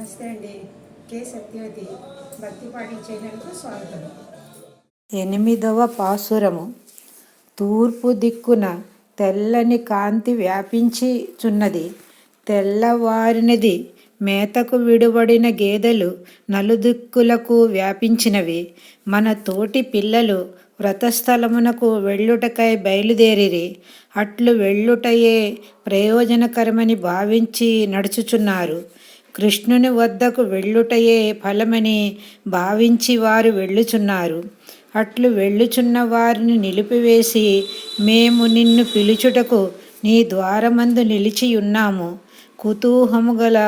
నమస్తే అండి. కే సత్యవతి భక్తిపాటి చేయడానికి స్వాగతం. ఎనిమిదవ పాసురము. తూర్పు దిక్కున తెల్లని కాంతి వ్యాపించిచున్నది. తెల్లవారినది మేతకు విడుబడిన గేదెలు నలుదిక్కులకు వ్యాపించినవి. మన తోటి పిల్లలు వ్రతస్థలమునకు వెళ్ళుటకై బయలుదేరిరి. అట్లు వెళ్ళుటయే ప్రయోజనకరమని భావించి నడుచుచున్నారు. కృష్ణుని వద్దకు వెళ్ళుటయే ఫలమని భావించి వారు వెళ్ళుచున్నారు. అట్లు వెళ్ళుచున్న వారిని నిలిపివేసి మేము నిన్ను పిలుచుటకు నీ ద్వారమందు నిలిచి ఉన్నాము కుతూహము గల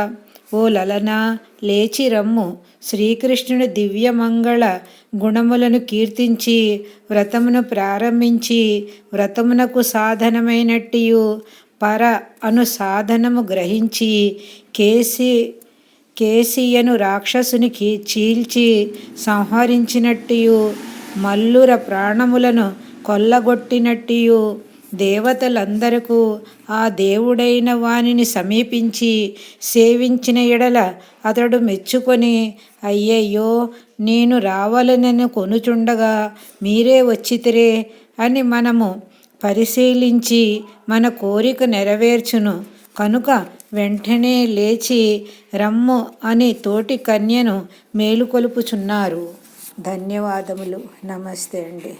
ఓ లలనా లేచి రమ్ము. శ్రీకృష్ణుని దివ్యమంగళ గుణములను కీర్తించి వ్రతమును ప్రారంభించి వ్రతమునకు సాధనమైనట్టియు పర అను సాధనము గ్రహించి కేసి కేసియను రాక్షసునికి చీల్చి సంహరించినట్టియు మల్లుర ప్రాణములను కొల్లగొట్టినట్టియు దేవతలందరకు ఆ దేవుడైన వానిని సమీపించి సేవించిన ఎడల అతడు మెచ్చుకొని అయ్యయ్యో నేను రావాలనని కొనుచుండగా మీరే వచ్చితిరే అని మనము పరిశీలించి మన కోరిక నెరవేర్చును. కనుక వెంటనే లేచి రమ్ము అని తోటి కన్యను మేలుకొలుపుచున్నారు. ధన్యవాదములు. నమస్తే అండి.